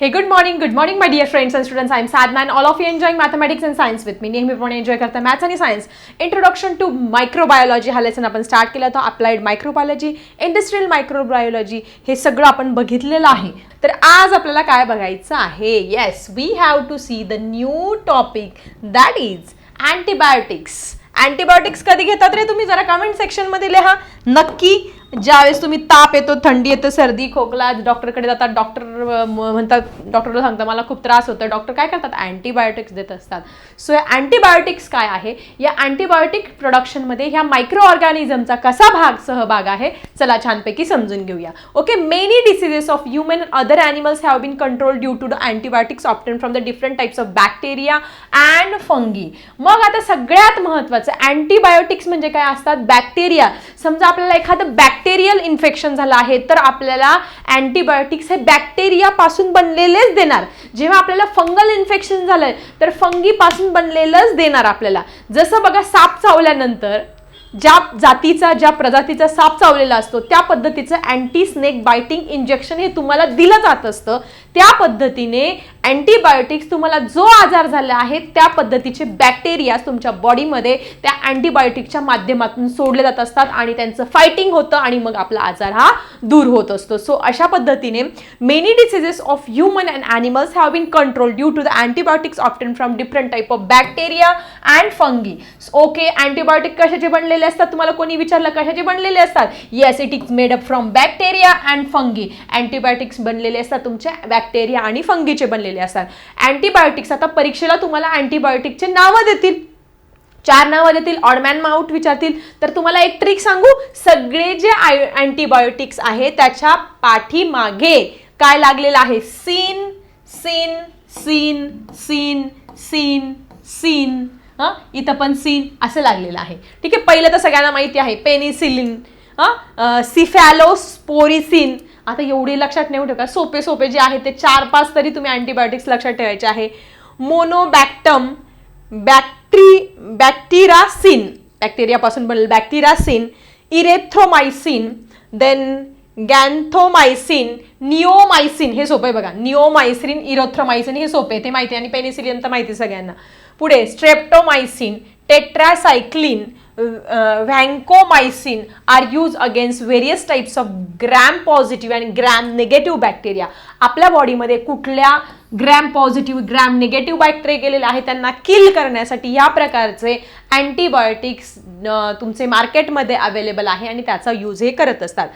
Hey good morning good morning my dear friends and students I am Sadna, and all of you enjoying mathematics and science with me नेहमीप्रमाणे enjoy करता maths आणि science introduction to microbiology हा lesson आपण start केला होता applied microbiology industrial microbiology हे सगळं आपण बघितलेलं आहे. तर आज आपल्याला काय बघायचं आहे? Yes we have to see the new topic that is antibiotics antibiotics कधी घेतात रे तुम्ही? जरा कमेंट सेक्शनमध्ये लिहा. नक्की ज्यावेळेस तुम्ही ताप येतो थंडी येते सर्दी खोकला डॉक्टरकडे जातात डॉक्टर म्हणतात डॉक्टरला सांगता मला खूप त्रास होतो डॉक्टर काय करतात? अँटीबायोटिक्स देत असतात. सो या अँटीबायोटिक्स काय आहे? या अँटीबायोटिक प्रोडक्शनमध्ये ह्या मायक्रो ऑर्गॅनिझमचा कसा भाग सहभाग आहे? चला छानपैकी समजून घेऊया. Okay many diseases of human other animals have been control due to the antibiotics obtained from the different types of bacteria and fungi मग आता सगळ्यात महत्त्वाचं अँटीबायोटिक्स म्हणजे काय असतात? बॅक्टेरिया समजा आपल्याला एखादं बॅक्टेरियल इन्फेक्शन झालं आहे तर आपल्याला अँटीबायोटिक्स हे बॅक्टेरियापासून बनलेलेच देणार. जेव्हा आपल्याला फंगल इन्फेक्शन झालंय तर फंगीपासून बनलेलंच देणार आपल्याला. जसं बघा साप चावल्यानंतर ज्या जातीचा ज्या प्रजातीचा साप चावलेला असतो त्या पद्धतीचं अँटी स्नेक बायटिंग इंजेक्शन हे तुम्हाला दिलं जात असतं. त्या पद्धतीने अँटीबायोटिक्स तुम्हाला जो आजार झाला आहे त्या पद्धतीचे बॅक्टेरिया तुमच्या बॉडीमध्ये त्या अँटीबायोटिकच्या माध्यमातून सोडले जात असतात आणि त्यांचं फायटिंग होतं आणि मग आपला आजार हा दूर होत असतो. सो अशा पद्धतीने many diseases of human and animals have been control due to the antibiotics obtained from different type of bacteria and fungi okay antibiotic कशाचे बनलेले असतात. तुम्हाला कोणी विचारलं कशाचे बनलेले असतात. Yes it is made up from bacteria and fungi antibiotics बनलेले असतात तुमच्या बॅक्टेरिया आणि फंगीचे बनलेले असतात. अँटीबायोटिक्स आता परीक्षेला तुम्हाला अँटीबायोटिकचे नावं देतील. चार नावं देतील ऑडमॅन माउट विचारतील. तर तुम्हाला एक ट्रिक सांगू. सगळे जे आय अँटीबायोटिक्स आहे त्याच्या पाठीमागे काय लागलेलं आहे? Scene scene scene scene scene scene हां? इथं पण सीन असं लागलेलं आहे. ठीक आहे पहिलं तर सगळ्यांना माहिती आहे पेनिसिलिन हां? सिफॅलोस्पोरिसिन आता एवढे लक्षात ठेवू ठेवा सोपे सोपे जे आहे ते चार पाच तरी तुम्ही अँटीबायोटिक्स लक्षात ठेवायचे आहे. मोनोबॅक्टम बॅक्ट्री बॅक्टिरासिन बॅक्टेरियापासून बनलेलं बॅक्टिरासिन इरेथ्रोमायसिन देन गॅन्थोमायसिन निओमायसिन हे सोपं आहे बघा. निओमायसिन इरोथ्रोमायसिन हे सोपे आहे. ते माहिती आहे आणि पेनिसिलिन तर माहिती आहे सगळ्यांना. पुढे streptomycin tetracycline vancomycin are use against various types of gram positive and gram negative bacteria आपल्या बॉडीमध्ये कुठल्या gram positive gram negative bacteria गेलेले आहे त्यांना किल करण्यासाठी या प्रकारचे अँटीबायोटिक्स uh, तुमचे मार्केटमध्ये अवेलेबल आहे आणि त्याचा यूज हे करत असतात.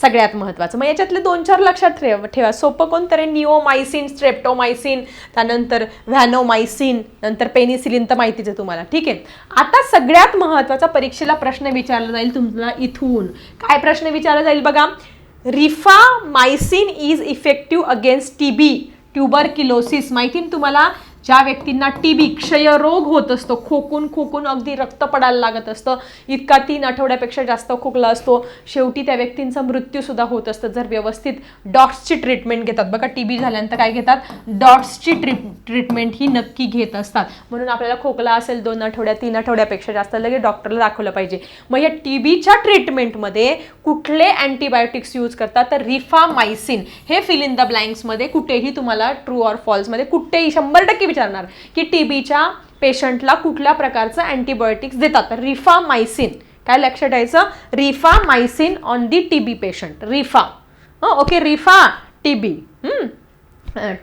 सगळ्यात महत्त्वाचं मग याच्यातले दोन चार लक्षात ठेवा ठेवा. सोपं कोणतं निओमायसिन स्ट्रेप्टोमायसिन त्यानंतर व्हॅनोमायसिन नंतर पेनिसिलिन तर माहितीच आहे तुम्हाला. ठीक आहे? आता सगळ्यात महत्त्वाचा परीक्षेला प्रश्न विचारला जाईल तुम्हाला इथून. काय प्रश्न विचारला जाईल बघा? Rifamycin is effective against T B tuberculosis माहिती तुम्हाला? ज्या व्यक्तींना टी बी क्षयरोग होत असतो खोकून खोकून अगदी रक्त पडायला लागत असतं इतका तीन आठवड्यापेक्षा जास्त खोकला असतो शेवटी त्या व्यक्तींचा मृत्यूसुद्धा होत असतं. जर व्यवस्थित डॉट्सची ट्रीटमेंट घेतात बघा टी बी झाल्यानंतर काय घेतात? डॉट्सची ट्री ट्रीटमेंट ही नक्की घेत असतात. म्हणून आपल्याला खोकला असेल दोन आठवड्या तीन आठवड्यापेक्षा जास्त लगेच डॉक्टरला दाखवलं पाहिजे. मग या टी बीच्या ट्रीटमेंटमध्ये कुठले अँटीबायोटिक्स यूज करतात? तर रिफामायसिन हे फिल इन द ब्लँक्समध्ये कुठेही तुम्हाला ट्रू ऑर फॉल्समध्ये कुठेही शंभर टक्के विचारणार की टी बीच्या पेशंटला कुठल्या प्रकारचं अँटीबायोटिक्स देतात? तर रिफामायसिन काय लक्ष ठेवायचं? Rifamycin on the T B patient rifa okay rifa T B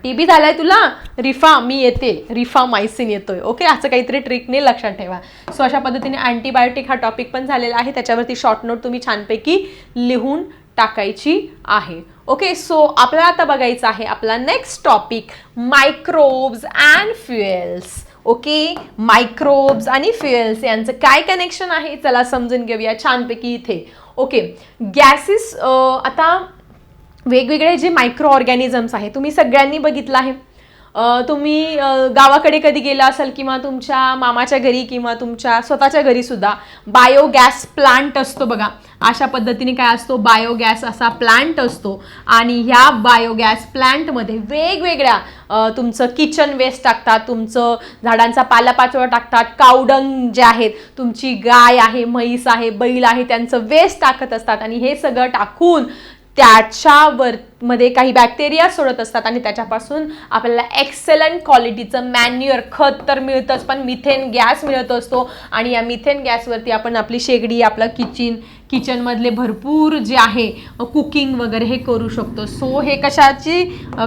T B झालाय तुला? रिफा मी येते. रिफा मायसिन येतोय. ओके असं काहीतरी ट्रिकने लक्षात ठेवा. सो अशा पद्धतीने अँटीबायोटिक हा टॉपिक पण झालेला आहे. त्याच्यावरती शॉर्ट नोट तुम्ही छानपैकी लिहून टाकायची आहे. ओके सो आपल्याला आता बघायचं आहे आपला next topic microbes and fuels okay microbes आणि फ्युएल्स यांचं काय कनेक्शन आहे? चला समजून घेऊया छानपैकी इथे. ओके गॅसेस आता वेगवेगळे जे मायक्रो ऑर्गॅनिझम्स आहे तुम्ही सगळ्यांनी बघितलं आहे. तुम्ही गावाकडे कधी गेला असाल किंवा तुमच्या मामाच्या घरी किंवा तुमच्या स्वतःच्या घरी सुद्धा बायोगॅस प्लांट असतो बघा. अशा पद्धतीने काय असतो? बायोगॅस असा प्लांट असतो आणि ह्या बायोगॅस प्लांटमध्ये वेगवेगळ्या तुमचं किचन वेस्ट टाकतात तुमचं झाडांचा पालापाचोळा टाकतात कावडंग जे आहेत तुमची गाय आहे म्हैस आहे बैल आहे त्यांचं वेस्ट टाकत असतात आणि हे सगळं टाकून त्याच्यावर मध्ये काही बॅक्टेरिया सोडत असतात आणि त्याच्यापासून आपल्याला एक्सेलंट क्वालिटीचं मॅन्युअर खत तर मिळतंच पण मिथेन गॅस मिळत असतो. आणि या मिथेन गॅसवरती आपण आपली शेगडी आपलं किचन किचनमधले भरपूर जे आहे कुकिंग वगैरे हे करू शकतो. सो हे कशाची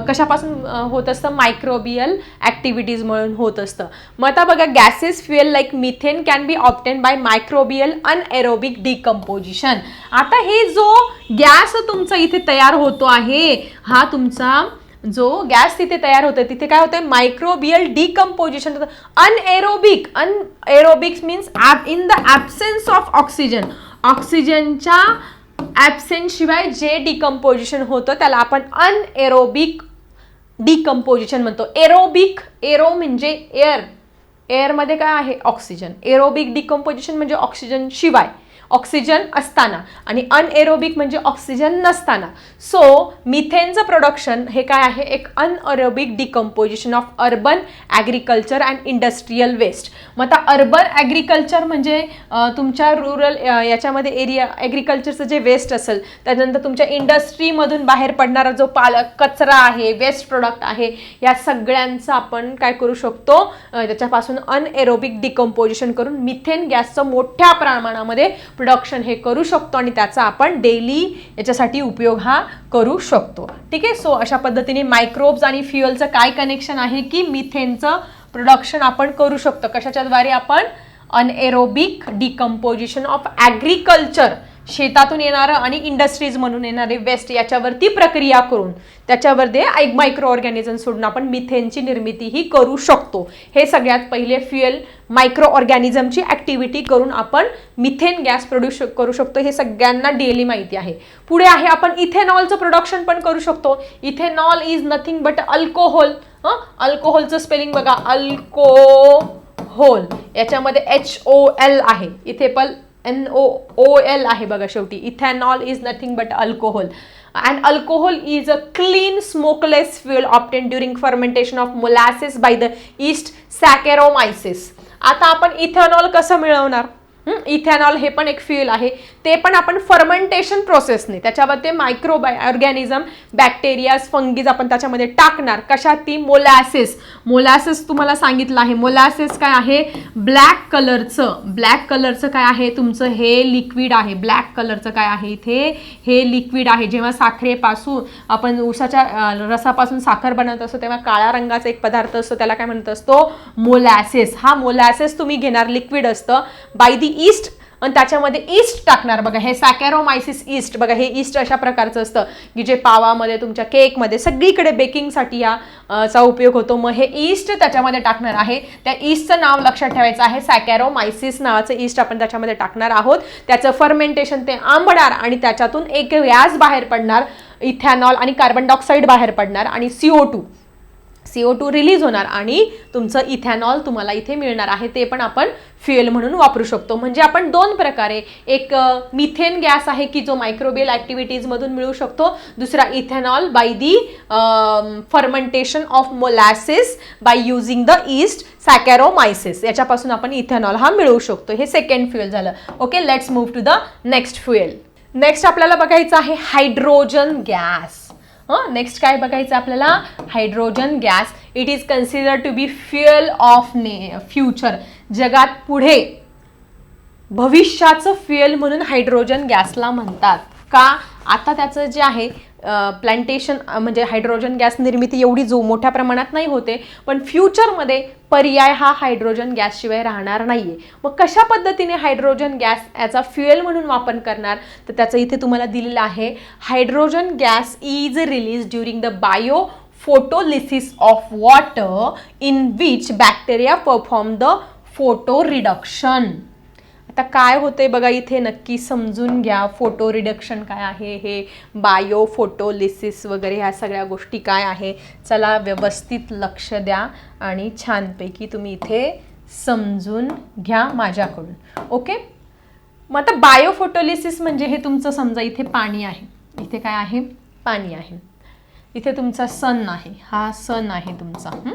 कशापासून होत असतं? मायक्रोबियल ॲक्टिव्हिटीज म्हणून होत असतं. मग आता बघा gases fuel like methane can be obtain by microbial anaerobic decomposition. आता हे जो गॅस तुमचा इथे तयार होतो आहे हा तुमचा जो गॅस तिथे तयार होतो तिथे काय होतं microbial decomposition anaerobic anaerobics means in the absence of oxygen ऑक्सिजनच्या ॲब्सेंटशिवाय जे डिकम्पोजिशन होतं त्याला आपण अनएरोबिक डिकम्पोजिशन म्हणतो. एरोबिक एरो म्हणजे एअर. एअरमध्ये काय आहे? ऑक्सिजन. एरोबिक डिकम्पोजिशन म्हणजे ऑक्सिजन शिवाय ऑक्सिजन असताना. आणि अनएरोबिक म्हणजे ऑक्सिजन नसताना. सो मिथेनचं प्रोडक्शन हे काय आहे? एक anaerobic decomposition of urban agriculture and industrial waste मग आता अर्बन ॲग्रिकल्चर म्हणजे तुमच्या रुरल याच्यामध्ये एरिया ॲग्रिकल्चरचं जे वेस्ट असेल त्याच्यानंतर तुमच्या इंडस्ट्रीमधून बाहेर पडणारा जो पाल कचरा आहे वेस्ट प्रोडक्ट आहे या सगळ्यांचं आपण काय करू शकतो? त्याच्यापासून अनएरोबिक डिकम्पोजिशन करून मिथेन गॅसचं मोठ्या प्रमाणामध्ये प्रोडक्शन हे करू शकतो आणि त्याचा आपण डेली याच्यासाठी उपयोग हा करू शकतो. ठीक आहे? सो अशा पद्धतीने मायक्रोब्स आणि फ्युअलचं काय कनेक्शन आहे की मिथेनचं प्रोडक्शन आपण करू शकतो? कशाच्याद्वारे आपण? अनएरोबिक डिकम्पोजिशन ऑफ ॲग्रिकल्चर शेतातून येणारं आणि इंडस्ट्रीज म्हणून येणारे वेस्ट याच्यावरती प्रक्रिया करून त्याच्यावरती एक मायक्रो ऑर्गॅनिझम सोडून आपण मिथेनची निर्मितीही करू शकतो. हे सगळ्यात पहिले फ्युएल मायक्रो ऑर्गॅनिझमची ॲक्टिव्हिटी करून आपण मिथेन गॅस प्रोड्यूस करू शकतो. हे सगळ्यांना डेली माहिती आहे. पुढे आहे आपण इथेनॉलचं प्रोडक्शन पण करू शकतो. Ethanol is nothing but alcohol हं? अल्कोहोलचं स्पेलिंग बघा. अल्कोहोल याच्यामध्ये एच ओ एल आहे. इथे पण एन ओ ओ एल आहे बघा शेवटी. Ethanol is nothing but alcohol and alcohol is a clean smokeless fuel obtain during fermentation of molasses by the yeast saccharomyces आता आपण इथेनॉल कसं मिळवणार? इथेनॉल हे पण एक फ्युएल आहे. ते पण आपण फर्मेंटेशन प्रोसेसने त्याच्यावर ते मायक्रो ऑर्गॅनिझम बॅक्टेरियाज फंगीज आपण त्याच्यामध्ये टाकणार. कशा? ती मोलॅसिस मोलॅसिस तुम्हाला सांगितलं आहे. मोलॅसिस काय आहे? ब्लॅक कलरचं ब्लॅक कलरचं काय आहे? तुमचं हे लिक्विड आहे. ब्लॅक कलरचं काय आहे इथे? हे लिक्विड आहे. जेव्हा साखरेपासून आपण उसाच्या रसापासून साखर बनवत असतो तेव्हा काळ्या रंगाचा एक पदार्थ असतो त्याला काय म्हणत असतो? मोलॅसिस हा मोलॅसिस तुम्ही घेणार. लिक्विड असतं. बाय दी ईस्ट आणि त्याच्यामध्ये ईस्ट टाकणार. बघा हे सॅकॅरोमायसिस ईस्ट बघा हे ईस्ट अशा प्रकारचं असतं की जे पावामध्ये तुमच्या केकमध्ये सगळीकडे बेकिंगसाठी या चा उपयोग होतो. मग हे ईस्ट त्याच्यामध्ये टाकणार आहे. त्या ईस्टचं नाव लक्षात ठेवायचं आहे. सॅकॅरोमायसिस नावाचं ईस्ट आपण त्याच्यामध्ये टाकणार आहोत. त्याचं फर्मेंटेशन ते आंबणार आणि त्याच्यातून एक गॅस बाहेर पडणार इथॅनॉल आणि कार्बन डायऑक्साईड बाहेर पडणार आणि CO two C O two release होणार आणि तुमचं इथॅनॉल तुम्हाला इथे मिळणार आहे ते पण आपण फ्युएल म्हणून वापरू शकतो. म्हणजे आपण दोन प्रकारे एक मिथेन गॅस आहे की जो मायक्रोबियल ॲक्टिव्हिटीजमधून मिळू शकतो. दुसरा ethanol by the fermentation of molasses by using the yeast Saccharomyces याच्यापासून आपण इथेनॉल हा मिळवू शकतो. हे सेकंड फ्युएल झालं. Okay let's move to the next fuel next आपल्याला बघायचं आहे हायड्रोजन गॅस हो, हं नेक्स्ट काय बघायचं आपल्याला? Hydrogen gas it is consider to be fuel of the future जगात पुढे. भविष्याचं फ्युएल म्हणून हायड्रोजन गॅसला म्हणतात. का? आता त्याचं जे आहे प्लांटेशन म्हणजे हायड्रोजन गॅस निर्मिती एवढी जो मोठ्या प्रमाणात नाही होते पण फ्युचरमध्ये पर्याय हा हायड्रोजन गॅसशिवाय राहणार नाही आहे मग कशा पद्धतीने हायड्रोजन गॅस याचा फ्युएल म्हणून वापर करणार? तर त्याचं इथे तुम्हाला दिलेलं आहे. Hydrogen gas is release during the bio photolysis of water in which bacteria perform the photo reduction आता काय होतंय बघा इथे नक्की समजून घ्या. फोटो रिडक्शन काय आहे हे बायो फोटोलिसिस वगैरे ह्या सगळ्या गोष्टी काय आहे. चला व्यवस्थित लक्ष द्या आणि छानपैकी तुम्ही इथे समजून घ्या माझ्याकडून. ओके मग आता बायो फोटोलिसिस म्हणजे हे तुमचं समजा इथे पाणी आहे. इथे काय आहे? पाणी आहे. इथे तुमचा सन आहे. हा सन आहे तुमचा. हं?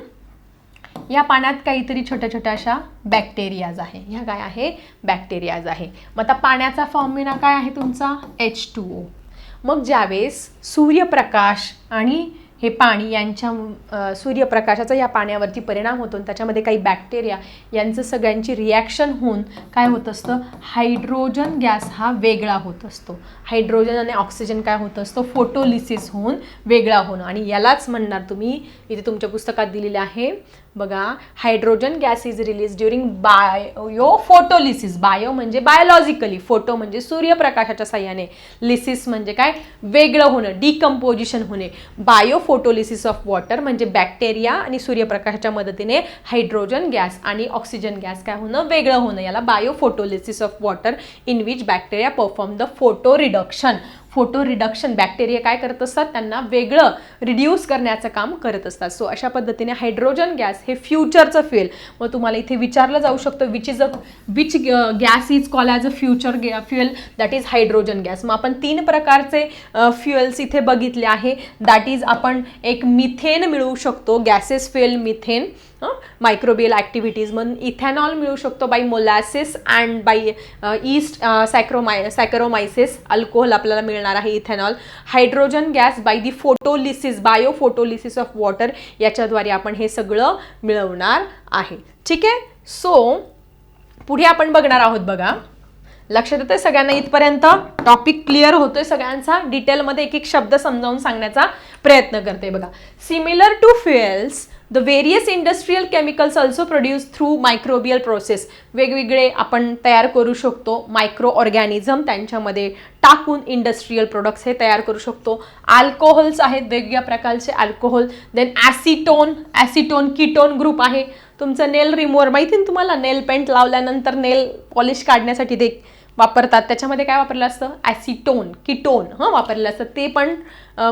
या पाण्यात काहीतरी छोट्या छोट्या अशा बॅक्टेरियाज आहे. ह्या काय आहे? बॅक्टेरियाज आहे. मग आता पाण्याचा फॉर्म्युला काय आहे तुमचा? एच टू ओ मग ज्यावेळेस सूर्यप्रकाश आणि हे पाणी यांच्या सूर्यप्रकाशाचा या पाण्यावरती परिणाम होतो आणि त्याच्यामध्ये काही बॅक्टेरिया यांचं सगळ्यांची रिॲक्शन होऊन काय होत असतं? हायड्रोजन गॅस हा वेगळा होत असतो. हायड्रोजन आणि ऑक्सिजन काय होत असतो? फोटोलिसिस होऊन वेगळा होणं. आणि यालाच म्हणणार तुम्ही इथे तुमच्या पुस्तकात दिलेले आहे बघा hydrogen gas is release during bio photolysis bio म्हणजे बायोलॉजिकली फोटो म्हणजे सूर्यप्रकाशाच्या साह्याने. लिसिस म्हणजे काय? वेगळं होणं डिकम्पोजिशन होणे. बायो फोटोलिसिस ऑफ वॉटर म्हणजे बॅक्टेरिया आणि सूर्यप्रकाशाच्या मदतीने हायड्रोजन गॅस आणि ऑक्सिजन गॅस काय होणं? वेगळं होणं. याला bio photolysis of water in which bacteria perform the photo reduction photo reduction bacteria काय करत असतात? त्यांना वेगळं रिड्यूस करण्याचं काम करत असतात. सो अशा पद्धतीने हायड्रोजन गॅस हे फ्युचरचं फ्युएल मग तुम्हाला इथे विचारलं जाऊ शकतं which is a which gas is call as a future fuel that is hydrogen gas मग आपण तीन प्रकारचे फ्युएल्स इथे बघितले आहे. दॅट इज आपण एक मिथेन मिळवू शकतो. Gases fuel methane microbial activities म्हणून इथॅनॉल मिळू शकतो by molasses and by yeast saccharomy saccharomyces alcohol आपल्याला मिळणार आहे ethanol. Hydrogen gas by the photolysis bio photolysis of water याच्याद्वारे आपण हे सगळं मिळवणार आहे. ठीक आहे? सो पुढे आपण बघणार आहोत बघा. लक्षात देते सगळ्यांना इथपर्यंत? टॉपिक क्लिअर होतोय सगळ्यांचा. डिटेलमध्ये एक एक शब्द समजावून सांगण्याचा प्रयत्न करते बघा. Similar to fuels the various industrial chemicals also produce through microbial process वेगवेगळे आपण तयार करू शकतो. मायक्रो ऑर्गॅनिझम त्यांच्यामध्ये टाकून इंडस्ट्रीयल प्रोडक्ट्स हे तयार करू शकतो. अल्कोहोल्स आहेत वेगवेगळ्या प्रकारचे alcohol then acetone acetone ketone group आहे. तुमचं नेल रिमूव्हर माहिती ना तुम्हाला? नेल पेंट लावल्यानंतर नेल पॉलिश काढण्यासाठी ते वापरतात. त्याच्यामध्ये काय वापरलं असतं? ॲसिटोन किटोन हं वापरलेलं असतं. ते पण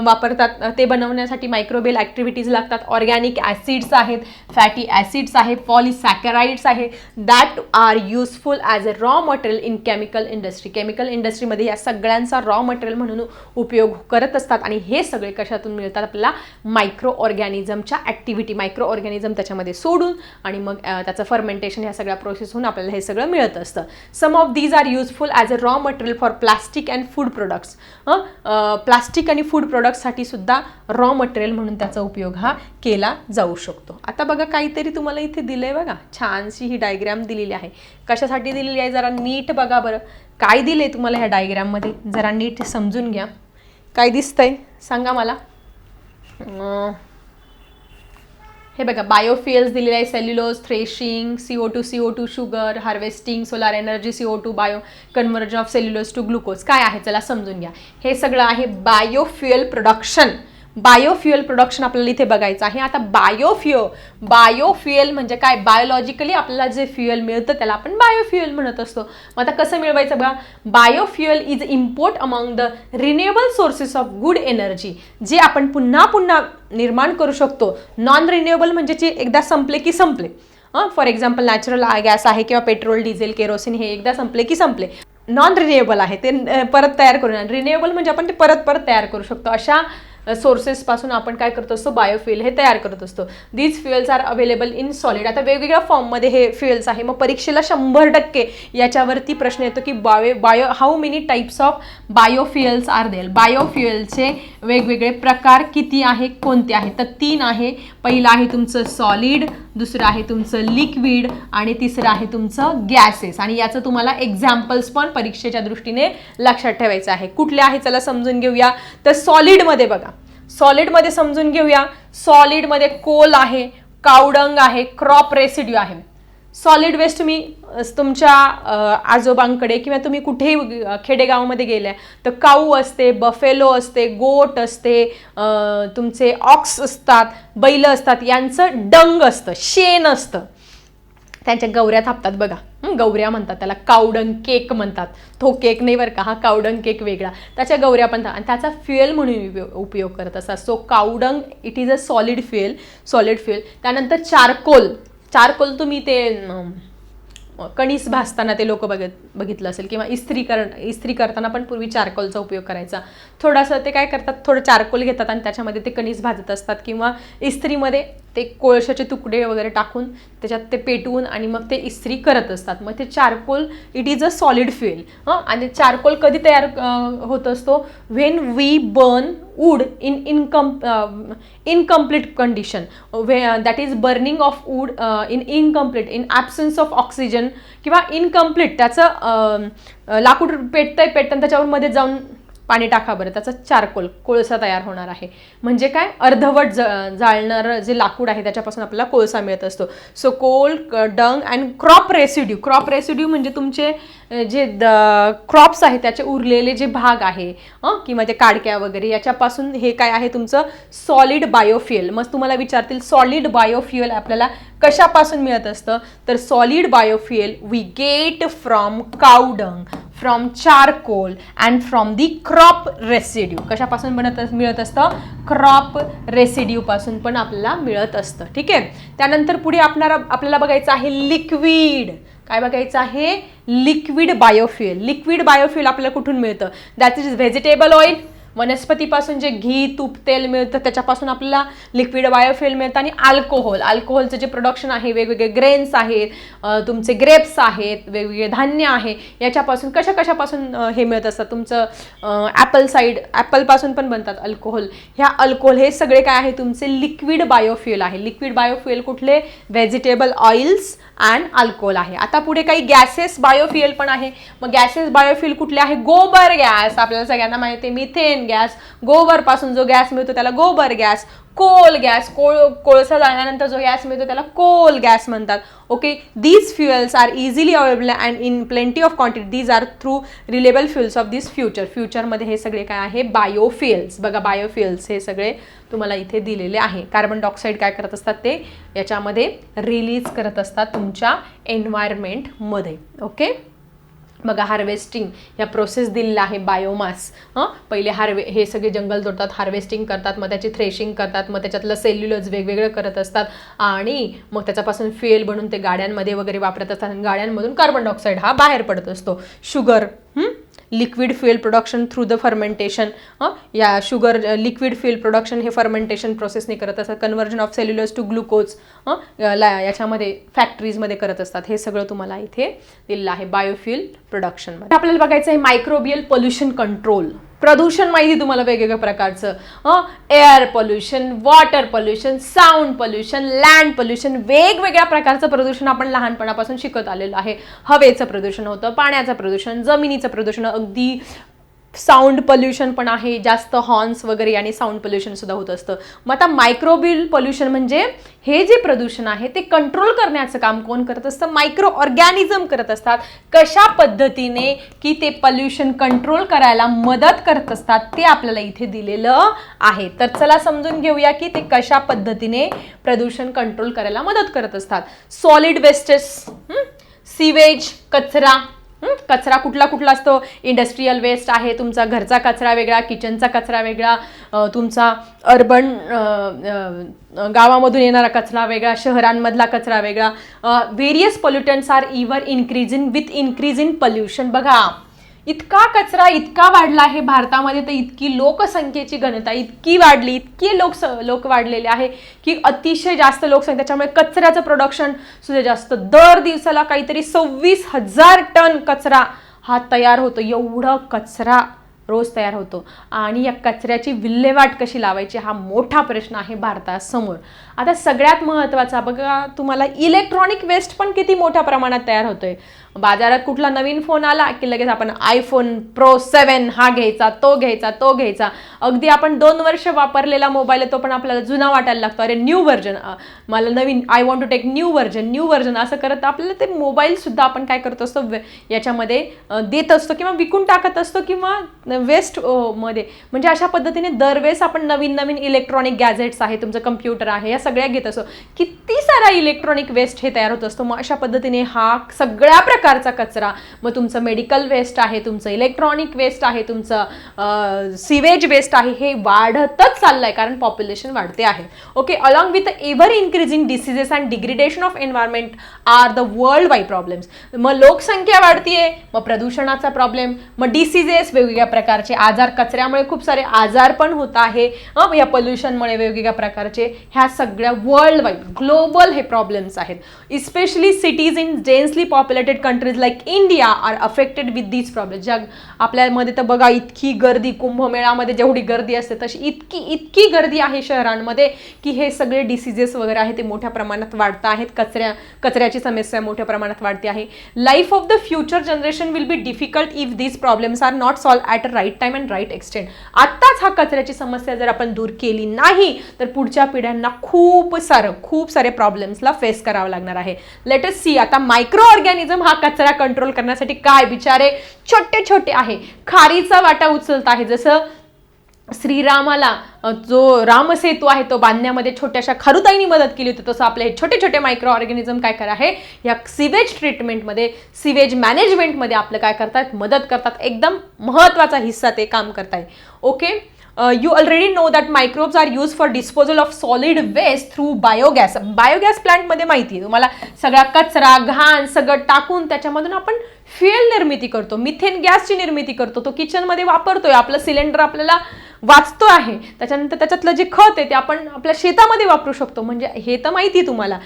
वापरतात. ते बनवण्यासाठी मायक्रोबेल ॲक्टिव्हिटीज लागतात. ऑर्गॅनिक ॲसिड्स आहेत फॅटी ॲसिड्स आहे पॉलिसॅकराइड्स आहे that are useful as a raw material in chemical industry chemical इंडस्ट्रीमध्ये या सगळ्यांचा रॉ मटेरियल म्हणून उपयोग करत असतात. आणि हे सगळे कशातून मिळतात? आपल्याला मायक्रो ऑर्गॅनिझमच्या ॲक्टिव्हिटी मायक्रो ऑर्गॅनिझम त्याच्यामध्ये सोडून आणि मग त्याचं फर्मेंटेशन ह्या सगळ्या प्रोसेस होऊन आपल्याला हे सगळं मिळत असतं. Some of these are useful as a raw material for plastic and food products plastic आणि फूड प्रोडक्ट्ससाठी सुद्धा रॉ मटेरियल म्हणून त्याचा उपयोग हा केला जाऊ शकतो. आता बघा काहीतरी तुम्हाला इथे दिलं आहे बघा. छानशी ही डायग्रॅम दिलेली आहे. कशासाठी दिलेली आहे? जरा नीट बघा बरं. काय दिलं आहे तुम्हाला ह्या डायग्रॅममध्ये जरा नीट समजून घ्या. काय दिसतंय? सांगा मला. हे बघा बायोफ्युएल्स दिलेले आहे cellulose threshing C O two C O two sugar harvesting solar energy C O two bio conversion of cellulose to glucose काय आहे? चला समजून घ्या. हे सगळं आहे बायोफ्युएल प्रोडक्शन बायोफ्युएल प्रोडक्शन आपल्याला इथे बघायचं आहे. आता बायोफ्युअल बायोफ्युएल म्हणजे काय? बायोलॉजिकली आपल्याला जे फ्युएल मिळतं त्याला आपण बायोफ्युएल म्हणत असतो. मग आता कसं मिळवायचं बघा? Biofuel is import among the renewable sources of good energy जे आपण पुन्हा पुन्हा निर्माण करू शकतो. नॉन रिन्युएबल म्हणजे जे एकदा संपले की संपले. फॉर एक्झाम्पल नॅचरल गॅस आहे किंवा पेट्रोल डिझेल केरोसिन हे एकदा संपले की संपले. नॉन रिन्युएबल आहे. ते परत तयार करू रिन्युएबल म्हणजे आपण ते परत परत तयार करू शकतो. अशा सोर्सेसपासून आपण काय करत असतो? बायोफ्युएल हे तयार करत असतो. These fuels are available in solid आता वेगवेगळ्या फॉर्ममध्ये हे फ्युएल्स आहे. मग परीक्षेला शंभर टक्के याच्यावरती प्रश्न येतो की bio bio how many types of biofuels are there बायोफ्युएलचे वेगवेगळे प्रकार किती आहे? कोणते आहेत तर तीन आहे. पहिलं आहे तुमचं सॉलिड दुसरं आहे तुमचं लिक्विड आणि तिसरं आहे तुमचं गॅसेस आणि याचं तुम्हाला एक्झाम्पल्स पण परीक्षेच्या दृष्टीने लक्षात ठेवायचं आहे. कुठले आहे? चला समजून घेऊया. तर सॉलिडमध्ये बघा. सॉलिडमध्ये समजून घेऊया. सॉलिडमध्ये कोल आहे कावडंग आहे क्रॉप रेसिड्यू आहे. सॉलिड वेस्ट तुम्ही तुमच्या आजोबांकडे किंवा तुम्ही कुठेही खेडेगावामध्ये गेल्या तर काऊ असते बफेलो असते गोट असते तुमचे ऑक्स असतात बैल असतात यांचं डंग असतं शेण असतं. त्यांच्या गौऱ्या थापतात बघा. गौऱ्या म्हणतात त्याला कावडंग केक म्हणतात. तो केक नाही बरं का हा कावडंग केक वेगळा. त्याच्या गौऱ्या पण आणि त्याचा फ्युएल म्हणून उपयोग उपयोग करत असतात so cow dung it is a solid fuel solid fuel त्यानंतर चारकोल. चारकोल तुम्ही ते कणीस भाजताना ते लोक बघत बघितलं असेल किंवा इस्त्री कर इस्त्री करताना पण पूर्वी चारकोलचा उपयोग करायचा. थोडंसं ते काय करतात थोडं चारकोल घेतात आणि त्याच्यामध्ये ते कणीस भाजत असतात किंवा इस्त्रीमध्ये ते कोळशाचे तुकडे वगैरे टाकून त्याच्यात ते पेटवून आणि मग ते इस्त्री करत असतात. मग ते charcoal it is a solid fuel हां? आणि चारकोल कधी तयार होत असतो? When we burn wood in incom incomplete condition that is burning of wood in incomplete in absence of oxygen किंवा इनकम्प्लीट त्याचं लाकूड पेटतंय पेटतं त्याच्यावर मध्ये जाऊन पाणी टाका बरं त्याचा चारकोल कोळसा तयार होणार आहे. म्हणजे काय? अर्धवट ज जाळणारं जे लाकूड आहे त्याच्यापासून आपल्याला कोळसा मिळत असतो. So coal dung and crop residue crop residue म्हणजे तुमचे जे द क्रॉप्स आहेत त्याचे उरलेले जे भाग आहे हं, किंवा ते काडक्या वगैरे याच्यापासून हे काय आहे तुमचं? Solid biofuel. मग तुम्हाला विचारतील सॉलिड बायोफ्युएल आपल्याला कशापासून मिळत असतं? तर solid biofuel we get from cow dung from charcoal and from the crop residue कशापासून बनत अस- मिळत असतं? क्रॉप रेसिड्यूपासून पण आपल्याला मिळत असतं. ठीक आहे? त्यानंतर पुढे आपणारा आपल्याला बघायचं आहे लिक्विड काय बघायचं आहे? लिक्विड बायोफ्युएल लिक्विड बायोफ्युएल आपल्याला कुठून मिळतं? दॅट इज व्हेजिटेबल ऑइल वनस्पतीपासून जे घी तूप तेल मिळतं त्याच्यापासून आपल्याला लिक्विड बायोफ्युएल मिळतं आणि अल्कोहोल अल्कोहोलचं जे प्रोडक्शन आहे वेगवेगळे ग्रेन्स आहेत तुमचे ग्रेप्स आहेत वेगवेगळे धान्य आहे याच्यापासून कशा कशापासून हे मिळत असतात? तुमचं ॲपल साईड ॲपलपासून पण बनतात अल्कोहोल ह्या अल्कोहोल हे सगळे काय आहे? तुमचे लिक्विड बायोफ्युएल आहे. लिक्विड बायोफ्युएल कुठले? व्हेजिटेबल ऑइल्स अँड अल्कोहोल आहे. आता पुढे काही गॅसेस बायोफ्युएल पण आहे. मग गॅसेस बायोफ्युएल कुठले आहे? गोबर गॅस. आपल्याला सगळ्यांना माहिती आहे मिथेन गॅस. गोबरपासून जो गॅस मिळतो त्याला गोबर गॅस. कोल गॅस कोळ कोळसा जाळल्यानंतर जो गॅस मिळतो त्याला कोल गॅस म्हणतात. Okay these fuels are easily available and in plenty of quantity these are through reliable fuels of this future फ्युचरमध्ये हे सगळे काय आहे? बायोफ्युएल्स बघा बायोफ्युएल्स हे सगळे तुम्हाला इथे दिलेले आहे. कार्बन डायऑक्साईड काय करत असतात ते? याच्यामध्ये रिलीज करत असतात तुमच्या एन्व्हायरमेंटमध्ये ओके बघा हार्वेस्टिंग या प्रोसेस दिलेला आहे बायोमास हां? पहिले हार्वे हे सगळे जंगल तोडतात हार्वेस्टिंग करतात मग त्याची थ्रेशिंग करतात मग त्याच्यातलं सेल्युलोज वेगवेगळं करत असतात आणि मग त्याच्यापासून फ्युएल बनून ते गाड्यांमध्ये वगैरे वापरत असतात आणि गाड्यांमधून कार्बन डायऑक्साईड हा बाहेर पडत असतो. Sugar liquid fuel production through the fermentation या शुगर लिक्विड फ्युएल प्रोडक्शन हे फर्मेंटेशन प्रोसेसने करत असतात. Conversion of cellulose to glucose याच्यामध्ये फॅक्टरीजमध्ये करत असतात. हे सगळं तुम्हाला इथे दिलेलं आहे. बायोफ्युएल प्रोडक्शनमध्ये आपल्याला बघायचं आहे मायक्रोबियल पोल्युशन कंट्रोल प्रदूषण माहिती तुम्हाला वेगवेगळ्या प्रकारचं. Air pollution water pollution sound pollution land pollution वेगवेगळ्या प्रकारचं प्रदूषण आपण लहानपणापासून शिकत आलेलो आहे. हवेचं प्रदूषण होतं पाण्याचं प्रदूषण जमिनीचं प्रदूषण अगदी साऊंड पोल्युशन पण आहे जास्त हॉर्न्स वगैरे आणि साऊंड पोल्युशन सुद्धा होत असतं. मग आता मायक्रोबिल पोल्युशन म्हणजे हे जे प्रदूषण आहे ते कंट्रोल करण्याचं काम कोण करत असतं? मायक्रो ऑर्गॅनिझम करत असतात. कशा पद्धतीने की ते पल्युशन कंट्रोल करायला मदत करत असतात ते आपल्याला इथे दिलेलं आहे. तर चला समजून घेऊया की ते कशा पद्धतीने प्रदूषण कंट्रोल करायला मदत करत असतात. सॉलिड वेस्टेस सिवेज कचरा कचरा कुठला कुठला असतो? इंडस्ट्रीयल वेस्ट आहे तुमचा घरचा कचरा वेगळा किचनचा कचरा वेगळा तुमचा अर्बन गावामधून येणारा कचरा वेगळा शहरांमधला कचरा वेगळा. Various pollutants are ever increase in with increase in pollution बघा इतका कचरा इतका वाढला आहे भारतामध्ये तर इतकी लोकसंख्येची घनता इतकी वाढली इतकी लोक लोक वाढलेले आहे की अतिशय जास्त लोकसंख्या. त्याच्यामुळे कचऱ्याचं प्रोडक्शन सुद्धा जास्त. दर दिवसाला काहीतरी सव्वीस हजार टन कचरा हा तयार होतो. एवढं कचरा रोज तयार होतो. आणि या कचऱ्याची विल्हेवाट कशी लावायची हा मोठा प्रश्न आहे भारतासमोर. आता सगळ्यात महत्त्वाचा बघा तुम्हाला इलेक्ट्रॉनिक वेस्ट पण किती मोठ्या प्रमाणात तयार होतोय. बाजारात कुठला नवीन फोन आला की लगेच आपण आयफोन प्रो सेवन हा घ्यायचा तो घ्यायचा तो घ्यायचा. अगदी आपण दोन वर्ष वापरलेला मोबाईल आहे तो पण आपल्याला जुना वाटायला लागतो. अरे न्यू व्हर्जन मला नवीन I want to take new version new version असं करत आपल्याला ते मोबाईलसुद्धा आपण काय करत असतो वे- याच्यामध्ये देत असतो किंवा विकून टाकत असतो किंवा वेस्टमध्ये. म्हणजे अशा पद्धतीने दरवेळेस आपण नवीन नवीन इलेक्ट्रॉनिक गॅजेट्स आहे तुमचं कम्प्युटर आहे या सगळ्या घेत असतो किती सारा इलेक्ट्रॉनिक वेस्ट हे तयार होत असतो. मग अशा पद्धतीने हा सगळ्या प्रकारचा कचरा मग तुमचं मेडिकल वेस्ट आहे तुमचं इलेक्ट्रॉनिक वेस्ट आहे तुमचं सिवेज वेस्ट आहे हे वाढतच चाललंय कारण पॉप्युलेशन वाढते आहे. Okay along with ever increasing diseases and degradation of environment are the world wide problems मग लोकसंख्या वाढतीये मग प्रदूषणाचा प्रॉब्लेम मग डिसिजेस वेगवेगळ्या प्रकारचे आजार कचऱ्यामुळे खूप सारे आजार पण होत आहे. या पोल्युशनमुळे वेगवेगळ्या प्रकारचे ह्या सगळ्या वर्ल्ड वाईड ग्लोबल हे प्रॉब्लेम्स आहेत. Especially cities in densely populated countries like India are affected with these problem ज्या आपल्यामध्ये तर बघा इतकी गर्दी कुंभमेळामध्ये जेवढी गर्दी असते तशी इतकी इतकी गर्दी आहे शहरांमध्ये की हे सगळे डिसिजेस वगैरे आहे ते मोठ्या प्रमाणात वाढत आहेत. कचऱ्या कचऱ्याची समस्या मोठ्या प्रमाणात वाढते आहे. Life of the future generation will be difficult if these problems are not solve at a right time and right extend आत्ताच हा कचऱ्याची समस्या जर आपण दूर केली नाही तर पुढच्या पिढ्यांना खूप खूप सारं खूप सारे प्रॉब्लेम्सला फेस करावं लागणार आहे. लेटस सी आता मायक्रो ऑर्गॅनिझम हा कचरा कंट्रोल करण्यासाठी काय बिचारे छोटे छोटे आहे. खारीचा वाटा उचलत आहे. जसं श्रीरामाला जो रामसेतू आहे तो बांधण्यामध्ये छोट्याशा खरुताईनी मदत केली होती तसं आपले हे छोटे छोटे मायक्रो ऑर्गॅनिझम काय करा आहे? या सिवेज ट्रीटमेंटमध्ये सिवेज मॅनेजमेंटमध्ये आपलं काय करतात? मदत करतात. एकदम महत्त्वाचा हिस्सा ते काम करताय. Okay you already know that are are use disposal disposal of solid waste through biogas biogas प्लांटमध्ये माहिती आहे. तुम्हाला सगळा कचरा घाण सगळं टाकून त्याच्यामधून आपण फ्युएल निर्मिती करतो मिथेन गॅसची निर्मिती करतो तो किचनमध्ये वापरतोय आपलं सिलेंडर आपल्याला वाचतो आहे. त्याच्यानंतर त्याच्यातलं जे खत आहे ते आपण आपल्या शेतामध्ये वापरू शकतो. म्हणजे हे तर माहिती आहे तुम्हाला.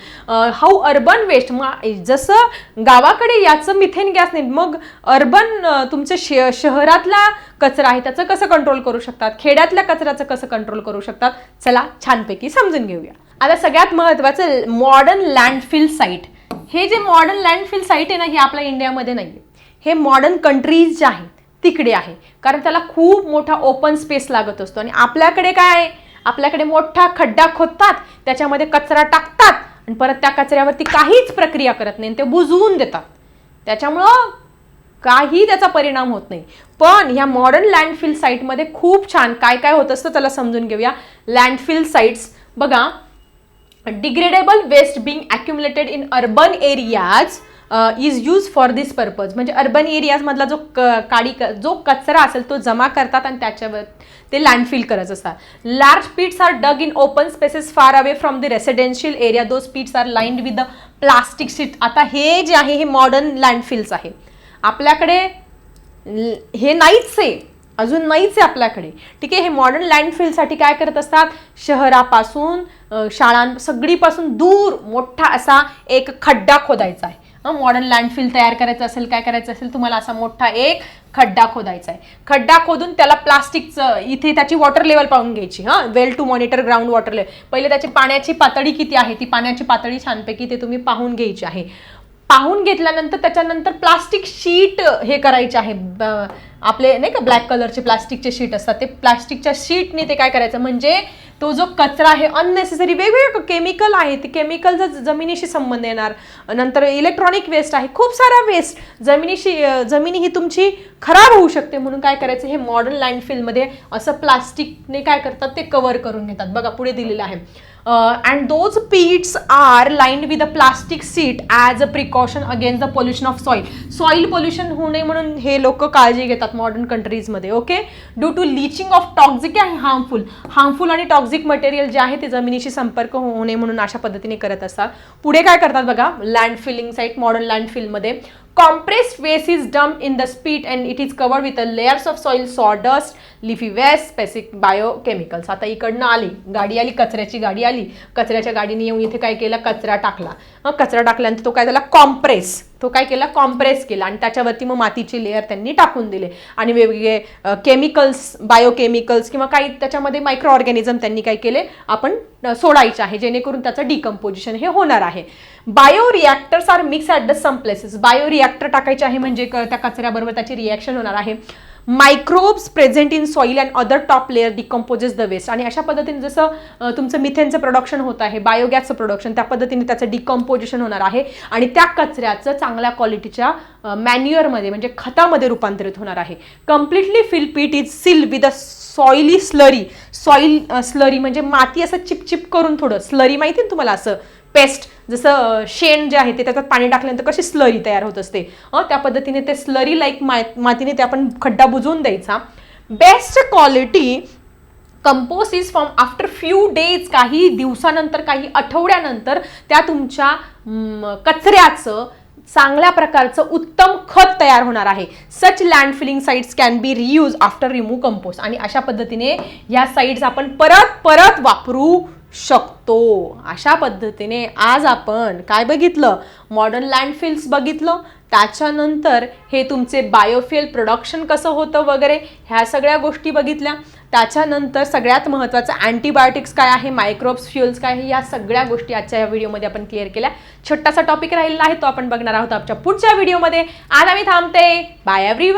हाऊ अर्बन वेस्ट मग जसं गावाकडे याचं मिथेन गॅस नाही मग अर्बन तुमचं शे शहरातला कचरा आहे त्याचं कसं कंट्रोल करू शकतात? खेड्यातल्या कचऱ्याचं कसं कंट्रोल करू शकतात? चला छानपैकी समजून घेऊया. आता सगळ्यात महत्त्वाचं मॉडर्न लँडफिल साईट हे जे मॉडर्न लँडफिल साईट आहे ना हे आपल्या इंडियामध्ये नाही आहे हे मॉडर्न कंट्रीज जे आहेत तिकडे आहे. कारण त्याला खूप मोठा ओपन स्पेस लागत असतो. आणि आपल्याकडे काय आहे? आपल्याकडे मोठा खड्डा खोदतात त्याच्यामध्ये कचरा टाकतात आणि परत त्या कचऱ्यावरती काहीच प्रक्रिया करत नाही. आणि ते बुजवून देतात. त्याच्यामुळं काही त्याचा परिणाम होत नाही. पण ह्या मॉडर्न लँडफिल साईटमध्ये खूप छान काय काय होत असतं त्याला समजून घेऊया. लँडफिल साईट्स बघा degradable waste being accumulated in urban areas is use for this purpose म्हणजे अर्बन एरियाजमधला जो क काडी क जो कचरा असेल तो जमा करतात आणि त्याच्यावर ते लँडफिल करत असतात. Large pits are dug in open spaces far away from the residential area those pits are lined with the plastic sheet आता हे जे आहे हे मॉडर्न लँडफिल्स आहे. आपल्याकडे हे नाहीच आहे. अजून नाहीच आहे आपल्याकडे. ठीक आहे हे मॉडर्न लँडफिलसाठी काय करत असतात? शहरापासून शाळां सगळीपासून दूर मोठा असा एक खड्डा खोदायचा आहे. मॉडर्न लँडफिल तयार करायचं असेल काय करायचं असेल तुम्हाला असा मोठा एक खड्डा खोदायचा आहे. खड्डा खोदून त्याला प्लास्टिकचं इथे त्याची वॉटर लेवल पाहून घ्यायची. हां well to monitor ground water level पहिले त्याची पाण्याची पातळी किती आहे? ती पाण्याची पातळी छानपैकी ते तुम्ही पाहून घ्यायची आहे. पाहून घेतल्यानंतर त्याच्यानंतर प्लास्टिक शीट हे करायचे आहे. आपले नाही का ब्लॅक कलरचे प्लास्टिकचे शीट असतात. ते प्लास्टिकच्या शीटने ते काय करायचं? म्हणजे तो जो कचरा आहे अननेसेसरी वेगवेगळे केमिकल आहे ते केमिकलचा जमिनीशी संबंध येणार नंतर इलेक्ट्रॉनिक वेस्ट आहे. खूप सारा वेस्ट जमिनीशी जमिनी ही तुमची खराब होऊ शकते. म्हणून काय करायचं? हे मॉडर्न लँडफिलमध्ये असं प्लास्टिकने काय करतात? ते कव्हर करून घेतात. बघा पुढे दिलेलं आहे. And those pits are lined with a plastic sheet as a precaution against the pollution of soil Soil pollution होऊ नये म्हणून हे लोक काळजी घेतात मॉडर्न कंट्रीजमध्ये okay due to leaching of toxic आणि हार्मफुल हार्मफुल आणि टॉक्झिक मटेरियल जे आहे ते जमिनीशी संपर्क होऊ नये म्हणून अशा पद्धतीने करत असतात. पुढे काय करतात बघा land filling site modern land फिलमध्ये compressed waste is dumped in the spit and it is covered with a layers of soil sawdust leafy waste specific biochemicals आता इकडनं आली गाडी आली कचऱ्याची गाडी आली कचऱ्याच्या गाडीने येऊन इथे काय केलं कचरा टाकला कचरा टाकल्यानंतर तो काय झाला कॉम्प्रेस तो काय केला? कॉम्प्रेस केला. आणि त्याच्यावरती मग मातीचे लेअर त्यांनी टाकून दिले. आणि वेगवेगळे केमिकल्स बायोकेमिकल्स किंवा काही त्याच्यामध्ये मायक्रो ऑर्गॅनिझम त्यांनी काय केले? आपण सोडायचे आहे. जेणेकरून त्याचं डिकम्पोजिशन हे होणार आहे. Bio reactors are mix at the some places bio reactor टाकायचे आहे म्हणजे क- त्या कचऱ्याबरोबर त्याची रिॲक्शन होणार आहे. Microbes present in soil and other top layer decomposes the waste आणि अशा पद्धतीने जसं तुमचं मिथेनचं प्रोडक्शन होत आहे बायोगॅसचं प्रोडक्शन त्या पद्धतीने त्याचं डिकम्पोजिशन होणार आहे आणि त्या कचऱ्याचं चांगल्या क्वालिटीच्या मॅन्युअरमध्ये म्हणजे खतामध्ये रूपांतरित होणार आहे. Completely fill pit is seal with a soily slurry soil slurry म्हणजे माती असं चिपचिप करून थोडं स्लरी माहिती ना तुम्हाला असं? पेस्ट जसं शेण जे आहे ते त्याच्यात पाणी टाकल्यानंतर कशी स्लरी तयार होत असते. त्या पद्धतीने ते स्लरी लाईक मातीने ते आपण खड्डा बुजवून द्यायचा. Best quality compost is from after few days काही दिवसानंतर काही आठवड्यानंतर त्या तुमच्या कचऱ्याचं चांगल्या प्रकारचं उत्तम खत तयार होणार आहे. Such land filling sites can be reuse after remove compost आणि अशा पद्धतीने ह्या साईट्स आपण परत परत वापरू शकतो. अशा पद्धतीने आज आपण काय बघितलं? मॉडर्न लँडफिल्स बघितलं. त्याच्यानंतर हे तुमचे बायोफिल प्रोडक्शन कसं होतं वगैरे ह्या सगळ्या गोष्टी बघितल्या. त्याच्यानंतर सगळ्यात महत्त्वाचं अँटीबायोटिक्स काय आहे मायक्रोब्स फ्युल्स काय आहे या सगळ्या गोष्टी आजच्या या व्हिडिओमध्ये आपण क्लिअर केल्या. छोटासा टॉपिक राहिलेला आहे तो आपण बघणार आहोत आमच्या पुढच्या व्हिडिओमध्ये आज आम्ही थांबते. Bye every